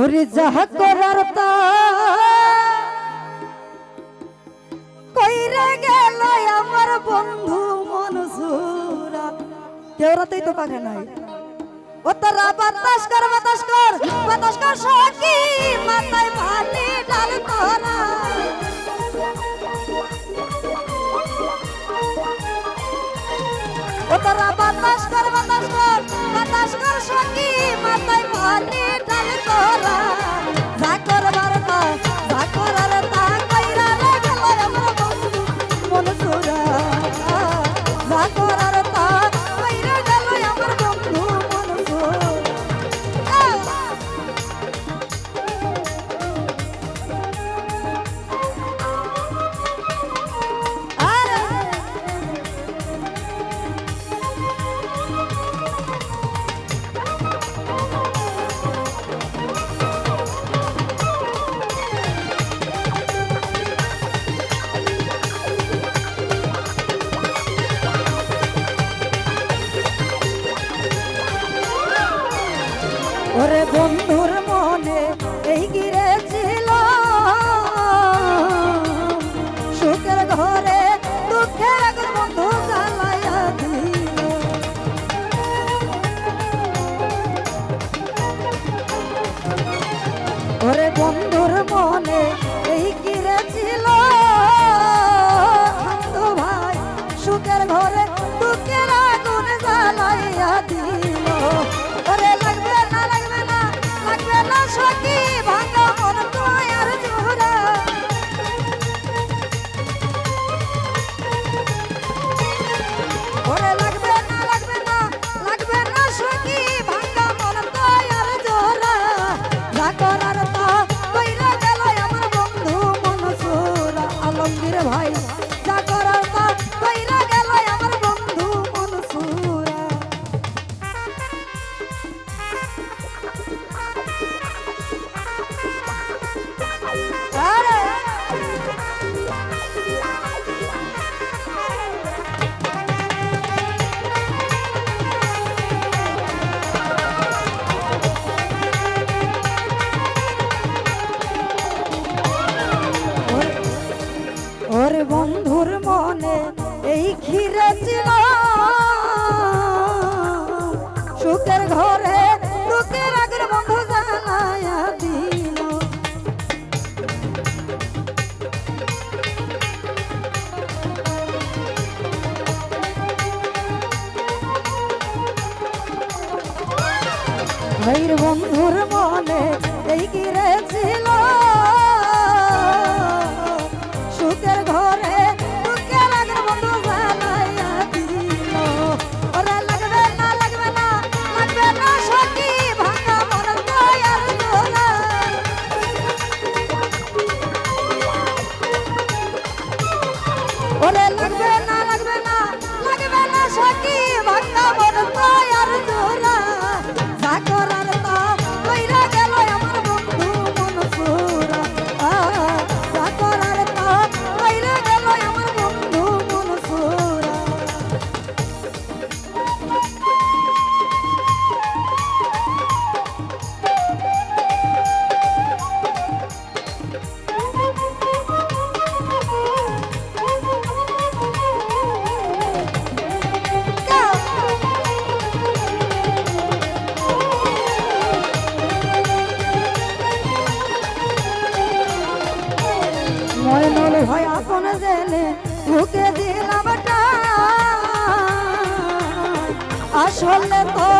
ওরে যাহা করার তা। কইরে গেল আমার বন্ধু মনসুরা। কেউরাতেই তো পাকে নাই। ও তোরা বাতাস কর বাতাস কর বাতাস কর সখী, মাথায় ভালি ডাল তোরা ও তোরা বাতাস কর বাতাস কর বাতাস কর সঙ্গী মাথায় ভালি ডাল তোরা ওরে বন্ধুর মনে এই গিরেছিল সুখের ঘরে দুঃখের আগুন বন্ধু ওরে বন্ধুর মনে বন্ধুর মনে এই ক্ষীরে ছিল সুখের ঘরে বন্ধুর মনে এই গিরে ছিল সুখের ঘরে। দোলা। ওরে লাগবে না ঢুকে দিলাম। আসলে তো